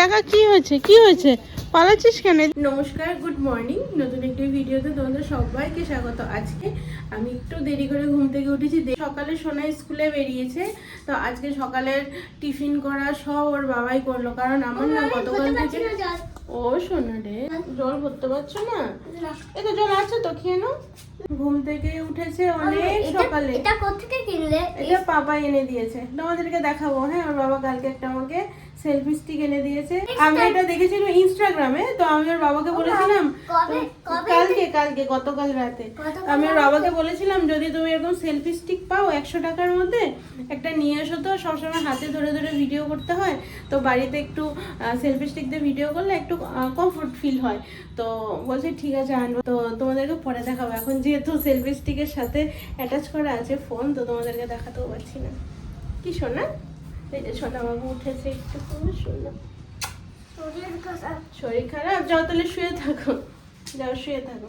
দেখা কি হয়েছে? কি হয়েছে? পালাচ্ছিস কেন? নমস্কার গুড মর্নিং নতুন একটি ভিডিওতে তোমাদের সবাইকে স্বাগত। আজকে আমি একটু দেরি করে ঘুম থেকে উঠেছি। সকালে সোনা স্কুলে বেরিয়েছে। তো আজকে সকালের টিফিন করা সব ওর বাবাই করল। কারণ আমার না গতকাল থেকে ও সোনা রে জল ভরতে পারছ না? এ তো জল আছে তো খেয়ে নাও। ঘুম থেকে উঠেছে অনেক সকালে। এটা কোথেকে কিনলে? এটা পাপা এনে দিয়েছে। তোমাদেরকে দেখাবো। হ্যাঁ ওর বাবা কালকে একটা আমাকে সেলফি স্টিক এনে দিয়েছে। আমি এটা দেখেছিলাম ইনস্টাগ্রামে তো আমি ওর বাবাকে বলেছিলাম কালকে কালকে গতকাল রাতে। আমি ওর বাবাকে বলেছিলাম যদি তুমি এরকম সেলফি স্টিক পাও একশো টাকার মধ্যে একটা নিয়ে এসো তো সবসময় হাতে ধরে ধরে ভিডিও করতে হয়। তো বাড়িতে একটু সেলফি স্টিক দিয়ে ভিডিও করলে একটু কমফোর্ট ফিল হয়। তো বলছে ঠিক আছে আনব। তো তোমাদেরকে পরে দেখাবো। এখন যেহেতু সেলফি স্টিকের সাথে অ্যাটাচ করা আছে ফোন তো তোমাদেরকে দেখাতেও পারছি না। কি শোনা এই যে সোনা উঠেছে একটু শরীর শরীর খারাপ? যাও তাহলে শুয়ে থাকো। যাও শুয়ে থাকো।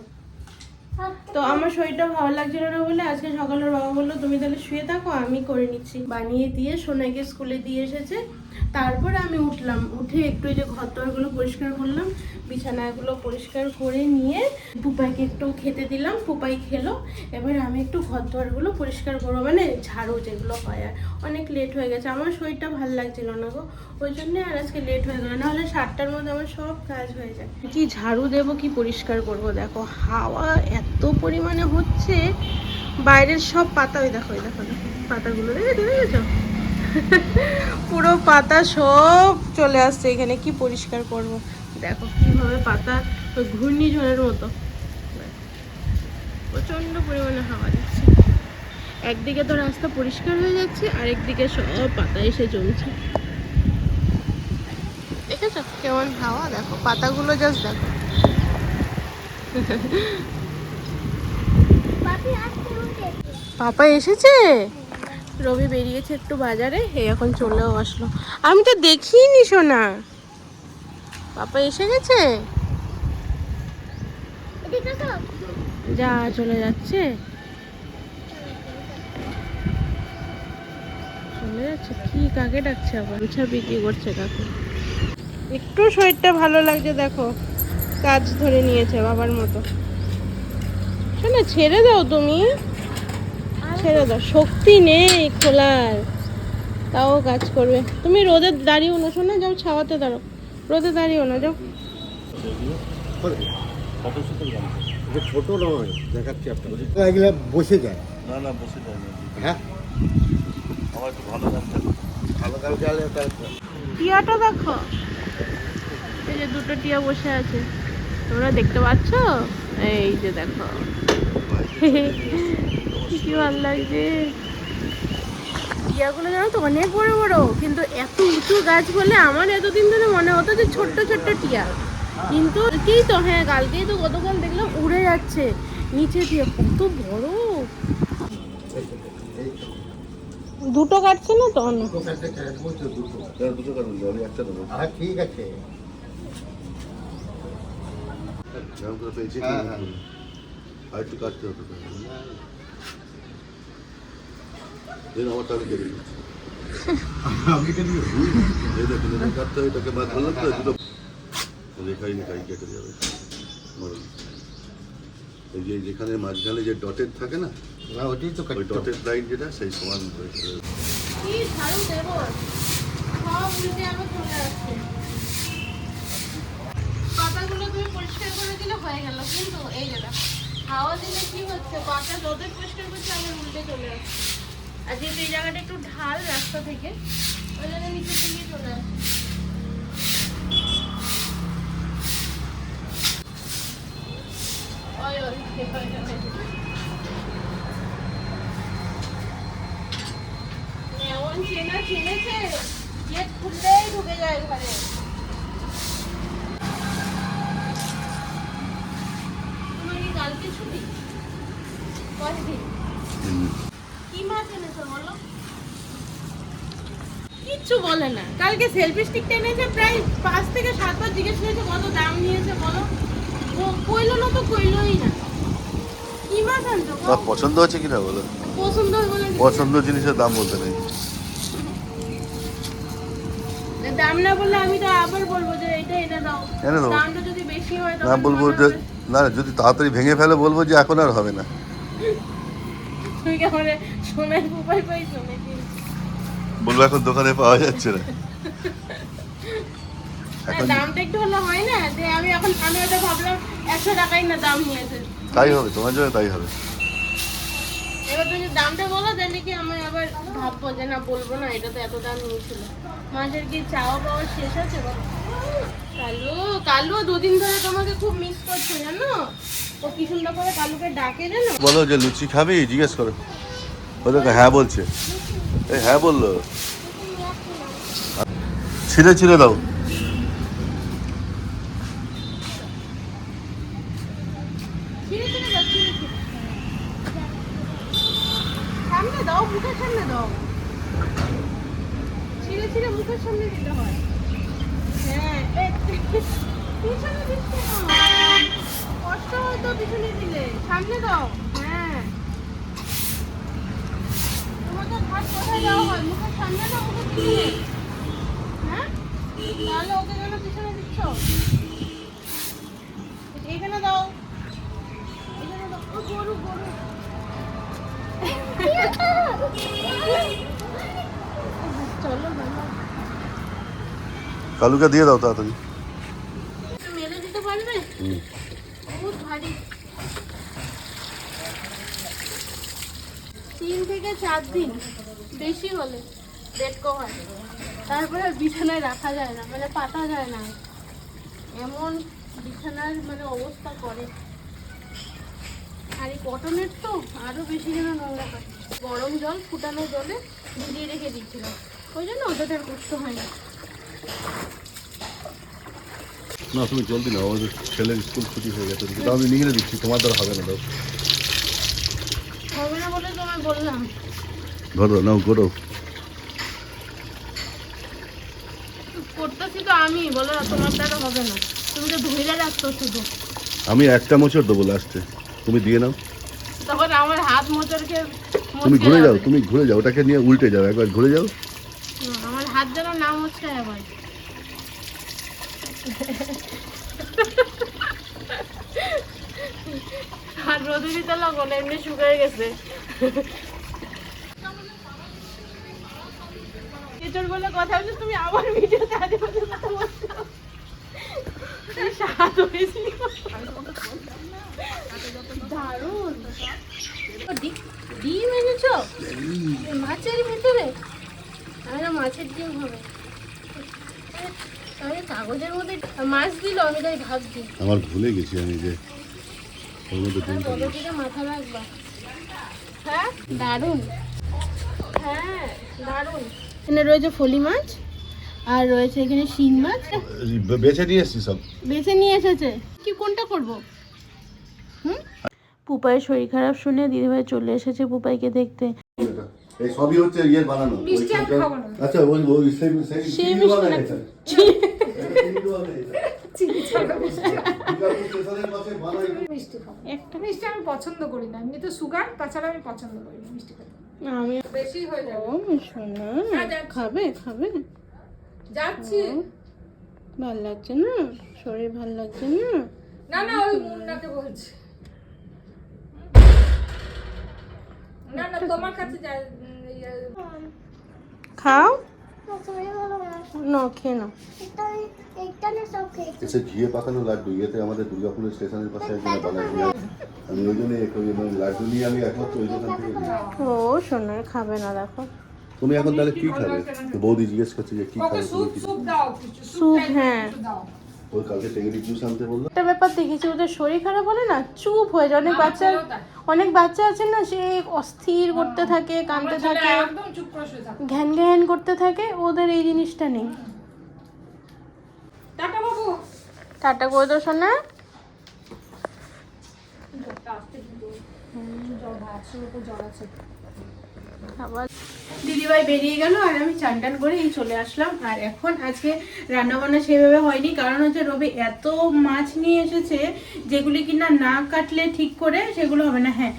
তো আমার শরীরটা ভালো লাগছিল না বলে আজকে সকালের বাবা বলল তুমি তাহলে শুয়ে থাকো আমি করে নিচ্ছি। বানিয়ে দিয়ে সোনাকে স্কুলে দিয়ে এসেছে। তারপরে আমি উঠলাম। উঠে একটু এই যে ঘর পরিষ্কার করলাম। বিছানাগুলো পরিষ্কার করে নিয়ে পুপাইকে একটু খেতে দিলাম। পুপাই খেলো। এবার আমি একটু ঘর দরগুলো পরিষ্কার করব। মানে ঝাড়ু যেগুলো হয় আর। অনেক লেট হয়ে গেছে। আমার শরীরটা ভালো লাগছিল না গো। ওই জন্যে আর আজকে লেট হয়ে গেল নাহলে সাতটার মধ্যে আমার সব কাজ হয়ে যায়। কি ঝাড়ু দেবো, কি পরিষ্কার করব? দেখো, হাওয়া এত পরিমাণে হচ্ছে। বাইরের সব পাতা, ওই দেখো ওই দেখো দেখো, পাতাগুলো। দেখেছ দেখেছ পুরো পাতা সব চলে আসছে এখানে। কি পরিষ্কার করব? দেখো কীভাবে পাতা ঘূর্ণিঝড়ের মতো। প্রচণ্ড পরিমাণে হাওয়া দিচ্ছে। একদিকে তো রাস্তা পরিষ্কার হয়ে যাচ্ছে, আরেকদিকে সব পাতা এসে জমছে। দেখেছ কেমন হাওয়া? দেখো, পাতাগুলো জাস্ট দেখো। পাপা এসেছে? রবি বেরিয়েছে একটু বাজারে এখন চলেও আসলো। আমি তো দেখিনি, সোনা। পাপা এসে গেছে? যা চলে যাচ্ছে। চলে যাচ্ছে। কি কাকে ডাকছে আবার? উছা বিক্রি করছে কাকে? একটু শরীরটা ভালো লাগছে দেখো। কাজ ধরে নিয়েছে বাবার মতো। শোনা ছেড়ে দাও তুমি। ছেড়ে দাও। শক্তি নেই খোলার। তাও কাজ করবে। তুমি রোদে দাঁড়িয়েও না শোনা যাও ছাওয়াতে দাঁড়াও। রোদে দাঁড়িয়েও না যাও। এটা ছোট নয় দেখাচ্ছি এগুলো বসে যায়। না না বসে না। হ্যাঁ? আমার একটু ভালো দাম ভালো কাল গেলে টিয়াটা দেখো। এই যে দুটো টিয়া বসে আছে। তোমরা দেখতে পাচ্ছ? এই যে দেখো। কি ভালো লাগছে। টিয়াগুলো জানো তো অনেক বড় বড় কিন্তু এত উঁচু গাছ বলে আমার এতদিন ধরে মনে হতো যে ছোট্ট ছোট্ট টিয়া। কিন্তু কালকেই তো হ্যাঁ কালকেই তো গতকাল দেখলাম উড়ে যাচ্ছে নিচে দিয়ে কত বড়। দুটো কাটছে না তো? অন্য দেবো। হ্যাঁ ঠিক আছে। হ্যাঁ, হ্যাঁ। আর একটু কাটতে হতো দিন আমার তাহলে কেটে দিচ্ছি আমি কেন এই দেখুন এটা কাটতে হয় এটাকে বাদ করলাম তো দুটো রেখাই রেখাই কেটে যাবে এই যে যেখানে মাঝখানে যে ডটেড থাকে না না ওটাই তো ওই ডটেড লাইন যেটা সেই সমান করে পাতাগুলো তুমি পরিষ্কার করে দিলে হয়ে গেল কিন্তু এই যে হাওয়া দিলে কি হচ্ছে? পাতা যতই পরিষ্কার করছে আবার উল্টে চলে আসছে। আর যেহেতু এই জায়গাটা একটু ঢাল রাস্তা থেকে, ওই জন্য নিচে থেকে চলে আসছে। চেনা চিনেছে, গেট খুললেই ঢুকে যায় ঘরে তোমার কি কালকে ছুটি? কয়দিন কি মাছ এনেছো বলো কিচ্ছু বলে না। কালকে সেলফি স্টিকটা এনেছে প্রায় পাঁচ থেকে সাতবার জিজ্ঞেস করেছে কত দাম নিয়েছে বলো। ও কইলো না তো কইলোই না। কি মাছ পছন্দ হচ্ছে কিনা বলো? পছন্দ পছন্দ জিনিসের দাম বলতে নেই। দাম না বললে আমি তো আবার বলব যে এটা এনে দাও। এনে দেবো। দামটা যদি বেশি হয় না বলব যে না যদি তাড়াতাড়ি ভেঙে ফেলে বলব যে এখন আর হবে না। তুই কেমন সোনার উপায় পাইছো নাকি? বলব এখন দোকানে পাওয়া যাচ্ছে না। দামটা একটু হলে হয় না যে আমি এখন আমি ওটা ভাবলাম একশো টাকাই না দাম নিয়েছে। তাই হবে তোমার জন্য তাই হবে। এবার তুমি দামটা বলো তাহলে কি আমি আবার ভাববো যে না বলব না এটা তো এত দাম নিয়েছিল। মাছের কি চাওয়া পাওয়া শেষ আছে কালু কালু দুদিন ধরে তোমাকে খুব মিস করছে জানো? ও কি সুন্দর করে কালুকে ডাকে জানো? বলো যে লুচি খাবি? জিজ্ঞেস করো। ও দেখো হ্যাঁ বলছে। হ্যাঁ বলল। ছিঁড়ে ছিঁড়ে দাও ছিঁড়ে ছিঁড়ে দাও ছিঁড়ে ছিঁড়ে সামনে দাও মুখের সামনে দাও ছিঁড়ে ছিঁড়ে মুখের সামনে দিতে হয় হ্যাঁ এই, পিছনে দিচ্ছে না কষ্ট হয় তো পিছনে দিলে সামনে দাও হ্যাঁ তোমাদের ভাত কোথায় দেওয়া হয় মুখের সামনে না মুখের পিছনে হ্যাঁ তাহলে ওকে কেন এখানে দাও। এখানে দাও। ও গরু গরু। কালুকে দিয়ে দাও তাড়াতাড়ি। মেলে দিতে পারবে? বহুত ভারী। তিন থেকে চার দিন বেশি হলে বেড কভার তারপরে বিছানায় রাখা যায় না মানে পাতা যায় না। এমন বিছানার মানে অবস্থা করে। আর এই কটনের তো আরও বেশি যেন নোংরা হয়। গরম জল ফুটানো জলে ভিজিয়ে রেখে দিচ্ছিলাম ওই জন্য ওটাতে আর কষ্ট হয় না। না তুমি জলদি নাও আমাদের ছেলের স্কুল ছুটি হয়ে গেছে। দাও আমি নিয়ে দিচ্ছি তোমার দ্বারা হবে না দাও। হবে না বলে তো আমি বললাম। ধরো নাও করো করতেছি তো আমি বলো তোমার দ্বারা হবে না। তুমি তো ধরে রাখতো শুধু। আমি একটা মোচড় দেবো লাস্টে তুমি দিয়ে নাও। তখন আমার হাত মোচরকে তুমি ঘুরে যাও তুমি ঘুরে যাও ওটাকে নিয়ে উল্টে যাও একবার ঘুরে যাও। আমার হাত যেন না মোচড়ায় আবার। আর রোদে দিতে লাগল এমনি শুকিয়ে গেছে। এটার বলে কথা বলছো তুমি আবার ভিডিওতে আজে বাজে কথা বলছো। হয়েছিল। দারুণ। ডিম এনেছো? মাছের ভিতরে? আমি মাছের ডিম হবে। আমি কাগজের মধ্যে মাছ দিল আমি তাই ভাবছি। আমার ভুলে গেছি আমি যে ওর মধ্যে আর। মাথা রাখবা। হ্যাঁ? দারুণ। হ্যাঁ দারুণ। এখানে রয়েছে ফলি মাছ আর রয়েছে এখানে শিং মাছ। বেছে নিয়ে এসছি সব? বেছে নিয়ে এসেছে। কি কোনটা করব? হুম? পুপাইয়ের শরীর খারাপ শুনে দিদিভাই চলে এসেছে পুপাইকে দেখতে। এই সবই হচ্ছে ইয়ের বানানো। আচ্ছা ওই ওই সেই সেই চিনি মিষ্টি এটা। একটা। মিষ্টি আমি পছন্দ করি না। এমনি তো সুগার তাছাড়া আমি পছন্দ করি না মিষ্টি খেতে। আমি বেশি হয়ে যাবে। ও শোনা হ্যাঁ, খাবে খাবে। যাচ্ছি। ভালো লাগছে না? শরীর ভালো লাগছে না? না না ওই মুন্নাকে বলছি। না না তোমার কাছে ইয়ে- খাও। না না খেয়ে নাও। এটা এটা না সব খেয়েছি এসে ঘিয়ে পাকানো লাড্ডু ইয়েতে আমাদের দুর্গাপুরের স্টেশনের পাশে একজন দিয়ে আমি ওই জন্য মানে লাড্ডু নিয়ে আমি একমাত্র ওই দোকান থেকে ও সোনার খাবে না দেখো। তুমি এখন তাহলে কি খাবে? বৌদি জিজ্ঞেস করছে যে কি খাবে স্যুপ হ্যাঁ। ওর কালকে টেঙ্গি জুস আনতে বলল। একটা ব্যাপার দেখেছি ওদের শরীর খারাপ হলে না চুপ হয়ে যায়। অনেক বাচ্চা অনেক বাচ্চা আছে না সে অস্থির করতে থাকে কাঁদতে থাকে। একদম চুপ করে শুয়ে থাকে। ঘ্যান ঘ্যান করতে থাকে ওদের এই জিনিসটা নেই। টাটা বাবু। টাটা করে দাও শোনা আবার দিদিভাই বেরিয়ে গেল আর আমি চান টান করে এই চলে আসলাম। আর এখন আজকে রান্না বান্না সেভাবে হয়নি, কারণ হচ্ছে রবি এত মাছ নিয়ে এসেছে, যেগুলি কিনা না কাটলে ঠিক করে সেগুলো হবে না। হ্যাঁ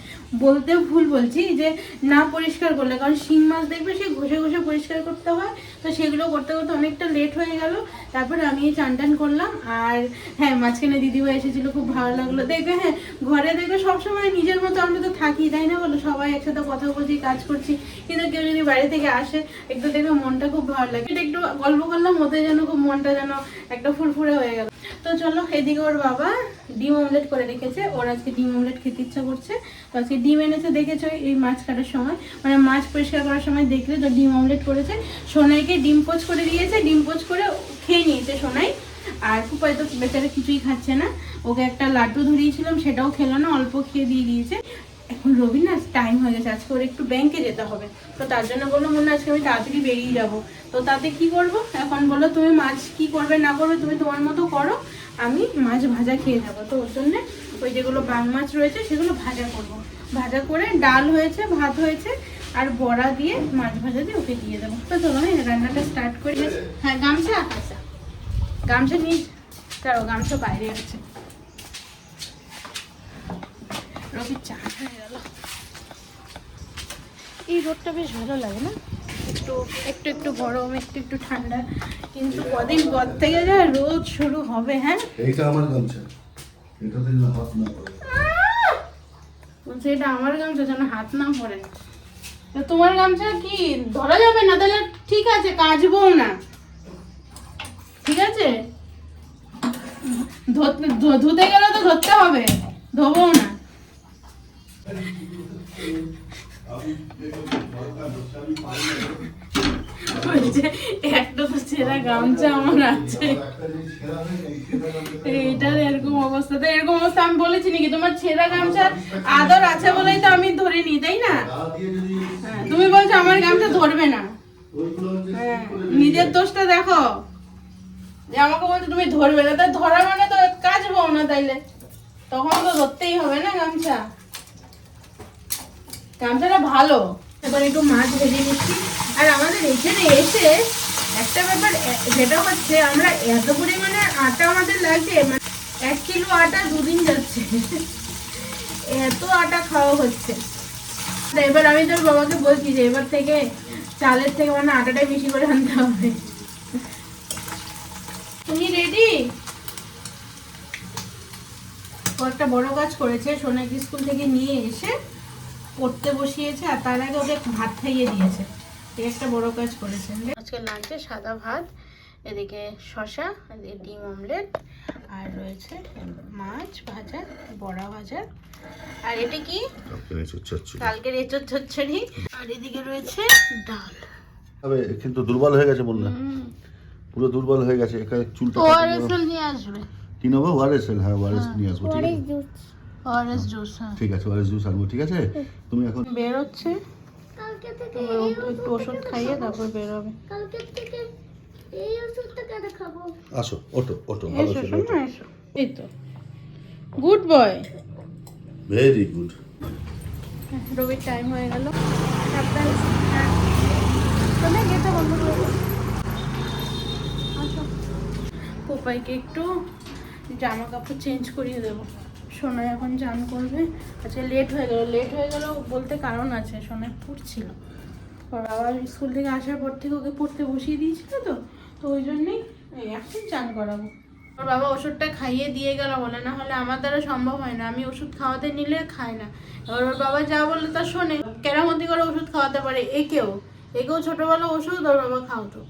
বলতে ভুল বলছি যে না পরিষ্কার করলে, কারণ শিং মাছ দেখবে সে ঘষে ঘষে পরিষ্কার করতে হয়, তো সেগুলো করতে করতে অনেকটা লেট হয়ে গেল। তারপরে আমি চান টান করলাম, আর হ্যাঁ মাঝখানে দিদিভাই এসেছিল, খুব ভালো লাগল। দেখবে হ্যাঁ ঘরে দেখবে সবসময় নিজের মতো, আমরা তো থাকি, তাই না বলো? সবাই একসাথে কথা বলছি, কাজ করছি, কিন্তু কেউ যদি বাইরে থেকে আসে, একটু দেখবে মনটা খুব ভালো লাগে। এটা একটু গল্প করলাম ওতে যেন খুব মনটা যেন একটা ফুরফুরে হয়ে গেল। তো চলো, এদিকে ওর বাবা ডিম অমলেট করে রেখেছে, ওর আজকে ডিম অমলেট খেতে ইচ্ছা করছে, তো আজকে ডিম এনেছে, দেখেছ এই মাছ কাটার সময়? মানে মাছ পরিষ্কার করার সময় দেখলে তো ডিম অমলেট করেছে। সোনাইকে ডিম পোচ করে দিয়েছে, ডিম পোচ করে খেয়ে নিয়েছে সোনাই। আর ফুপাই তো বেচারা কিছুই খাচ্ছে না। ওকে একটা লাড্ডু ধরিয়েছিলাম, সেটাও খেলো না, অল্প খেয়ে দিয়ে দিয়েছে। এখন রবি না টাইম হয়ে গেছে, আজকে ওর একটু ব্যাংকে যেতে হবে। তো তার জন্য বলল, মনে আজকে আমি তাড়াতাড়ি বেরিয়ে যাব। তো তাতে কি করব? এখন বলল, তুমি মাছ কি করবে না করবে, তুমি তোমার মতো করো, আমি মাছ ভাজা খেয়ে যাব তো ওর জন্য ওই যেগুলো বাং মাছ রয়েছে, সেগুলো ভাজা করব। ভাজা করে ডাল হয়েছে, ভাত হয়েছে, আর বড়া দিয়ে মাছ ভাজা দিয়ে ওকে দিয়ে দেবো। তো চলো হ্যাঁ রান্নাটা স্টার্ট করে। হ্যাঁ গামছা গামছা নিয়ে তারও গামছা বাইরে আছে। রবি চা হয়ে গেল। এই রোদটা বেশ ভালো লাগে না? একটু একটু একটু গরম, একটু একটু ঠান্ডা। কিন্তু কদিন পর থেকে যা রোদ শুরু হবে হ্যাঁ? এইটা আমার গামছা। এটাতে যেন হাত না পড়ে। বলছে এটা আমার গামছা যেন হাত না পড়ে। তা তোমার গামছা কি ধরা যাবে না? তাহলে ঠিক আছে কাচবো না। ঠিক আছে? ধুতে গেলে তো ধরতে হবে। ধোবো না। বলছে তো ছেঁড়া গামছা আমার আছে। এইটার এরকম অবস্থা। তো এরকম অবস্থা আমি বলেছি নাকি? তোমার ছেঁড়া গামছার আদর আছে বলেই তো আমি ধরে নিই তাই না? হ্যাঁ, তুমি বলছো আমার গামছা ধরবে না। হ্যাঁ, নিজের দোষটা দেখো। যে আমাকে বলছো তুমি ধরবে না তা ধরা মানে তো কাচবো না তাইলে। তখন তো ধরতেই হবে না গামছা? গামছাটা ভালো। এবার একটু মাছ ভেজে নিচ্ছি। আর আমাদের এখানে এসে একটা ব্যাপার যেটা হচ্ছে, আমরা এত পরিমাণে আটা আমাদের লাগছে মানে এক কিলো আটা দুদিন যাচ্ছে। এত আটা খাওয়া হচ্ছে। এবার আমি তোর বাবাকে বলছি যে, এবার থেকে চালের থেকে মানে আটাটাই বেশি করে আনতে হবে। তুমি রেডি ও একটা বড় কাজ করেছে, সোনাকি স্কুল থেকে নিয়ে এসে পড়তে বসিয়েছে, আর তার আগে ওকে ভাত খাইয়ে দিয়েছে। একটা বড় কাজ করেছে। আজকে লাঞ্চে সাদা ভাত এদিকে শশা এদিকে ডিম অমলেট আর রয়েছে মাছ ভাজা বড়া ভাজা। আর এটা কি? কালকের এঁচোর চচ্চড়ি। আর এদিকে রয়েছে ডাল। তবে কিন্তু দুর্বল হয়ে গেছে বললাম হুম। পুরো দুর্বল হয়ে গেছে এখানে চুলটা ওআরএস নিয়ে আসবে। কি নেব? ওয়ারেস হ্যাঁ ওয়ারেস নিয়ে আসব ঠিক আছে। ORS juice. হ্যাঁ ঠিক আছে ওয়ারেস জুস আনব ঠিক আছে? তুমি এখন বেরোচ্ছে। কালকে একটু ওষুধ খাইয়ে তারপর বেরোবে। কালকে থেকে এই ওষুধটা কেন খাব আসো ওটো ওটো ভালো ছিল শোনো এসো। এই তো। গুড বয় ভেরি গুড রবির টাইম হয়ে গেল। সাবধানে হ্যাঁ। চলে গেটটা বন্ধ করে আসো। পোপাইকে একটু জামা কাপড় চেঞ্জ করিয়ে দেবো। সোনা এখন চান করবে। আজকে লেট হয়ে গেল। লেট হয়ে গেল বলতে কারণ আছে সোনায় পড়ছিল। ওর বাবা স্কুল থেকে আসার পর থেকে ওকে পড়তে বসিয়ে দিয়েছিল তো তো ওই জন্যেই এখন চান করাবো। ওর বাবা ওষুধটা খাইয়ে দিয়ে গেল, বলে না হলে আমার দ্বারা সম্ভব হয় না। আমি ওষুধ খাওয়াতে নিলে খায় না। এবার ওর বাবা যা বললে তা শোনে। কেরামতি করে ওষুধ খাওয়াতে পারে একেও একেও ছোটোবেলা ওষুধ, ওর বাবা খাওয়াতো।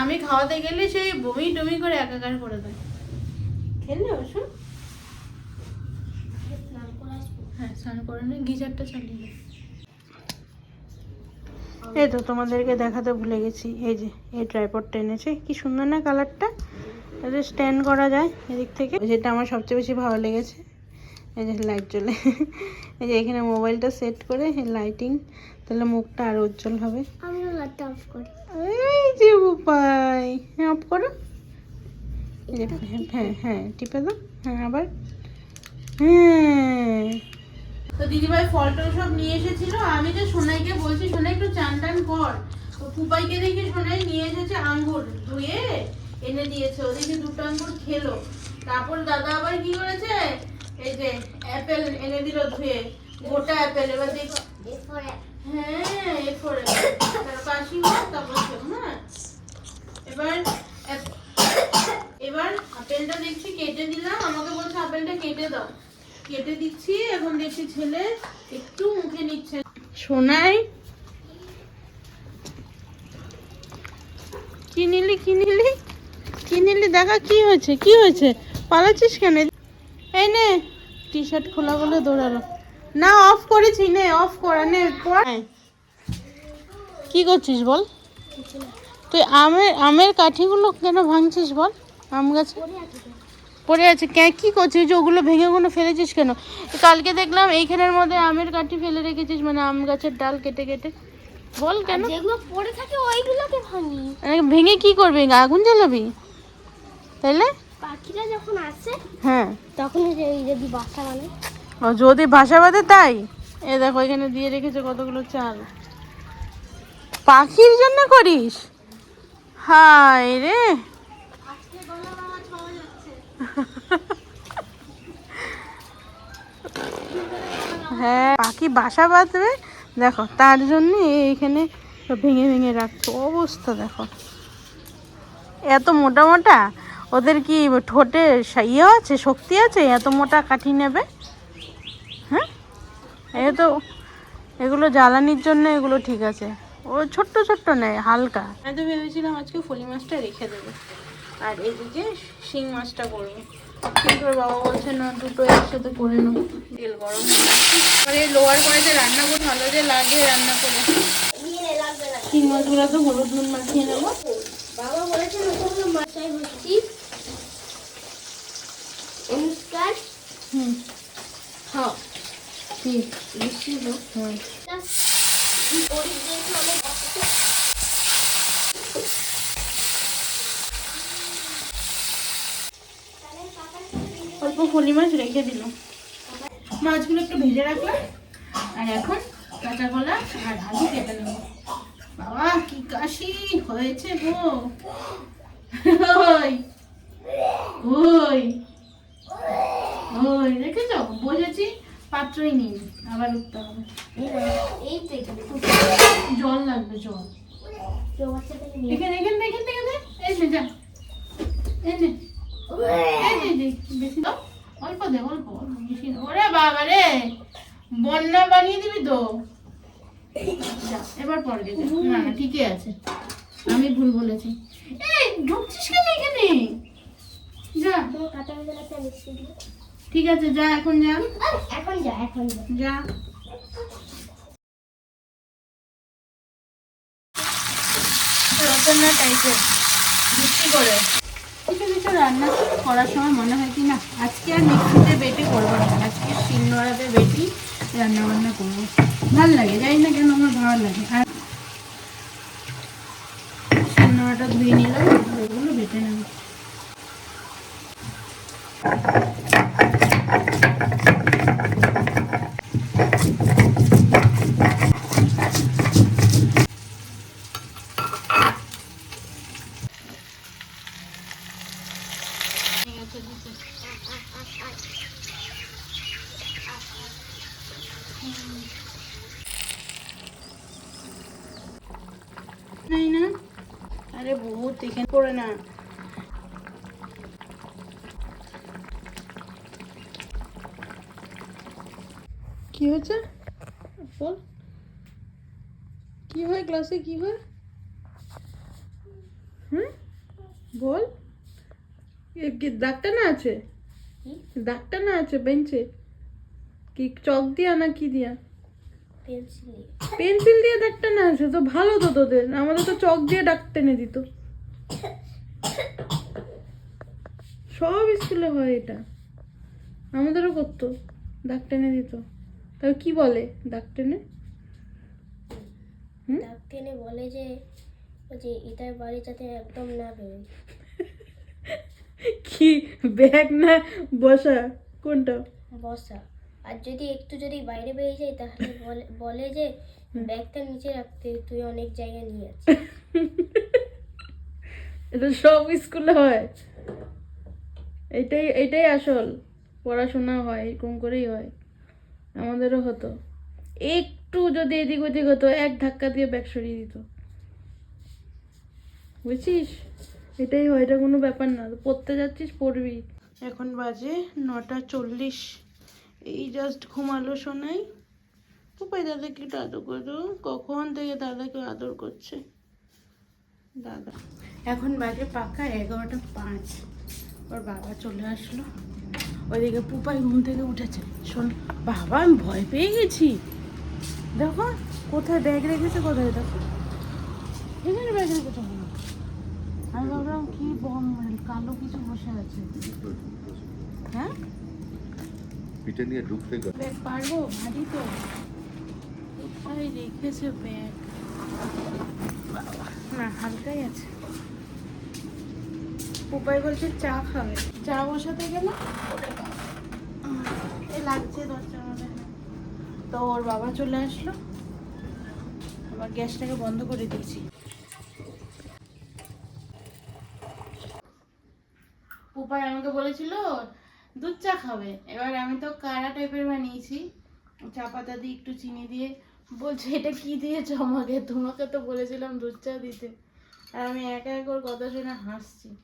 আমি খাওয়াতে গেলে সেই বমি টমি করে একাকার করে দেয়। খেললে ওষুধ? হ্যাঁ স্নান করে নে গিজারটা চালিয়ে এই তো তোমাদেরকে দেখাতে ভুলে গেছি এই যে এই ট্রাইপডটা এনেছে। কি সুন্দর না কালারটা এটা স্ট্যান্ড করা যায় এদিক থেকে। যেটা আমার সবচেয়ে বেশি ভালো লেগেছে। এই যে লাইট জ্বলে। এই যে এখানে মোবাইলটা সেট করে লাইটিং তাহলে মুখটা আরও উজ্জ্বল হবে। লাইটটা অফ করি। এই যে উপায় হ্যাঁ অফ করো। হ্যাঁ, হ্যাঁ হ্যাঁ টিপে দাও। হ্যাঁ আবার। হ্যাঁ। তো দিদিভাই ফল টল সব নিয়ে এসেছিল। আমি যে সোনাইকে বলছি, সোনাই একটু চান টান কর। তো ফুপাইকে দেখি সোনাই নিয়ে এসেছে আঙ্গুর ধুয়ে, এনে দিয়েছে। ওদিকে দুটো আঙ্গুর খেলো। তারপর দাদা আবার কি করেছে? এই যে অ্যাপেল এনে দিল ধুয়ে। গোটা অ্যাপেল, এবার দেখ। হ্যাঁ তার পাশি তারপর হ্যাঁ। এবার এবার আপেলটা দেখছি, কেটে দিলাম। আমাকে বলছে, আপেলটা কেটে দাও। কেটে দিচ্ছি, এখন দেখছি ছেলে একটু মুখে নিচ্ছে। সোনাই, কি নিলি কি নিলি? কি নিলি? দেখা কি হয়েছে কি হয়েছে? পালাচ্ছিস কেন? এই নে টি শার্ট খোলা বলে দৌড়ালো। না অফ করেছি, নে অফ করা, নে কি করছিস বল? তুই আমের আমের কাঠিগুলো কেন ভাঙছিস বল? আম গাছে? পড়ে আছে। কে কী করছিস যে ওগুলো ভেঙে ওগুলো ফেলেছিস কেন? কালকে দেখলাম এইখানের মধ্যে আমের কাঠি ফেলে রেখেছিস মানে আম গাছের ডাল কেটে কেটে। বল কেন? যেগুলো পড়ে থাকে ওইগুলোকে ভাঙি। ভেঙে কি করবি? আগুন জ্বালাবি? তাইলে? পাখিরা যখন আসে হ্যাঁ। তখন যদি বাসা বানায়। ও যদি ভাষা বাদে তাই? এ দেখো এখানে দিয়ে রেখেছে কতগুলো চাল। পাখির জন্য করিস? হায় রে! হ্যাঁ পাখি বাসা বাঁধবে। দেখো, তার জন্য এইখানে ভেঙে ভেঙে রাখছে। অবস্থা দেখো। এত মোটা মোটা? ওদের কি ঠোঁটে ইয়ে আছে, শক্তি আছে? এত মোটা কাঠি নেবে? হ্যাঁ? এ তো এগুলো জ্বালানির জন্য এগুলো ঠিক আছে। ও ছোট্ট ছোট্ট নেয়, হালকা। আমি তো ভেবেছিলাম আজকে ফলি মাছটা রেখে দেবো। আর এদিকে শিং মাছটা করব। কিন্তু ওর বাবা বলছে না দুটো একসাথে করে নেব তেল গরম আর এই লোয়ার কড়াইতে রান্না করে ভালো যে লাগে রান্না করে। শিং মাছগুলো তো হলুদ নুন মাখিয়ে নেব। বাবা বলেছে ওগুলো মাথায় হচ্ছি অনুষ্কার? হুম। হ্যাঁ। ঠিক ওই দেখে অনেক অল্প ফলি মাছ রেখে দিলাম মাছগুলো একটু ভেজে রাখলাম। আর এখন কাঁচা কলা আর আলু কেটে নেব। বাবা কি কাশি হয়েছে গো। ওই ওই ওই দেখেছ? বসেছি পাত্রই নেই। আবার উঠতে হবে। জল লাগবে জল। কেউ বাচ্চাটাকে নিয়ে এখানে এখানে এখান। থেকে দে এই নে যা। এই নে। এই নে, দে, বেশি দাও। অল্প দে অল্প বেশি ওরে বাবা রে! বন্যা বানিয়ে দিবি তো? যা, এবার পরে দে না না ঠিকই আছে। আমি ভুল বলেছি। এই ঢুকছিস কেন এখানে? যা। ঠিক আছে যা এখন যা। এখন যা এখন যা। রচনা টাইপের ভিত্তি করে। কিছু কিছু রান্না করার সময় মনে হয় কি না, আজকে আর মিক্সিতে বেটে করব না, আজকে শিলনোড়াতে বেটি রান্না বান্না করব। ভালো লাগে যাই না কেন আমার ভালো লাগে। আর শিলনোড়াটা ধুয়ে নিলাম ওগুলো বেটে নেব ঠিক আছে দিতে নাই না। আরে বহুত এখানে পড়ে না। কি হয়েছে? বল। কি হয় ক্লাসে কি হয়? হুম? বল। দাগটা না আছে? দাগটা না আছে বেঞ্চে কি চক দিয়া না কি দিয়া? পেন্সিল পেন্সিল দিয়ে দাগটা না আছে তো ভালো তো তোদের। আমাদের তো চক দিয়ে দাগ টেনে দিত। সব স্কুলে হয় এটা। আমাদেরও করতো দাগ টেনে দিত। তবে কি বলে দাগ টেনে? হুম? ডাক টেনে বলে যে যে এটার বাড়ি যাতে একদম না বেরোয়। কি ব্যাগ না বসা? কোনটা? বসা। আর যদি একটু যদি বাইরে বেরিয়ে যায় তাহলে বলে যে, ব্যাগটা নিচে রাখতে তুই অনেক জায়গায় নিয়ে আছিস। এটা সব স্কুলে হয়। এটাই এটাই আসল। পড়াশোনা হয়, এরকম করেই হয়। আমাদেরও হতো। একটু যদি এদিক ওদিক হতো, এক ধাক্কা দিয়ে ব্যাগ সরিয়ে দিত। বুঝছিস? এটাই হয়, এটা কোনো ব্যাপার না। পড়তে যাচ্ছিস, পড়বি। এখন বাজে নটা চল্লিশ। এই জাস্ট ঘুমালো শোনাই। উপায় দাদাকে একটু আদর করে কখন থেকে দাদাকে আদর করছে? দাদা। এখন বাজে পাকা এগারোটা পাঁচ। ওর বাবা চলে আসলো। ওইদিকে পুপাই ঘুম থেকে উঠেছে। শোন, বাবা, আমি ভয় পেয়ে গেছি। দেখো, কোথায় ব্যাগ রেখেছে, কোথায় দেখো। এখানে ব্যাগ রেখেছে আমি ভাবলাম কি কালো কিছু বসে আছে। হ্যাঁ? পিঠে নিয়ে ঢুকতে গেল। ব্যাগ পারব? ভারী তো। কোথায় রেখেছে ব্যাগ। না, হালকাই আছে। উপায় বলছে চা খাবে। চা বসাতে গেল এ লাগছে হয়। তো ওর বাবা চলে আসলো। আবার গ্যাসটাকে বন্ধ করে দিয়েছি। উপায় আমাকে বলেছিল দুধ চা খাবে। এবার আমি তো কাড়া টাইপের বানিয়েছি? চা পাতা দিয়ে একটু চিনি দিয়ে। বলছে, এটা কি দিয়েছ আমাকে? তোমাকে তো বলেছিলাম দুধ চা দিতে। আর আমি একা এক ওর কথা শুনে হাসছি।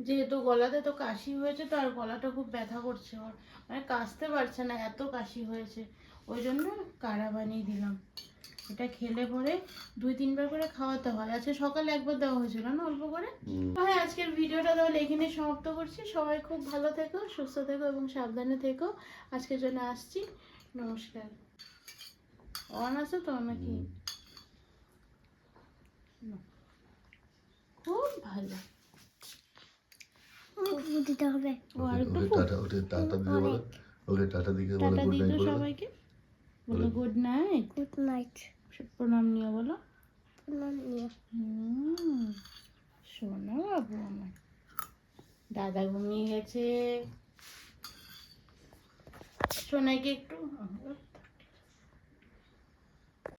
যেহেতু গলাতে তো কাশি হয়েছে, তো আর গলাটা খুব ব্যথা করছে ওর। মানে কাশতে পারছে না, এত কাশি হয়েছে। ওই জন্য কাড়া বানিয়ে দিলাম। এটা খেলে পরে দুই তিনবার করে খাওয়াতে হয়। আজকে সকালে একবার দেওয়া হয়েছিল না অল্প করে? হ্যাঁ আজকের ভিডিওটা তাহলে এখানে সমাপ্ত করছি। সবাই খুব ভালো থেকো সুস্থ থেকো এবং সাবধানে থেকো। আজকের জন্য আসছি। নমস্কার। অন আছে তো নাকি? খুব ভালো। দিতে হবে। ও আর একটু টাটা ওকে টাটা দিয়ে বলো ওকে টাটা দিকে বলো গুড নাইট বলো। সবাইকে। বলো। গুড নাইট গুড নাইট প্রণাম নিও বলো। নিয়ে নিও। শোনো বাবু আমার। দাদা ঘুমিয়ে গেছে। সোনাইকে একটু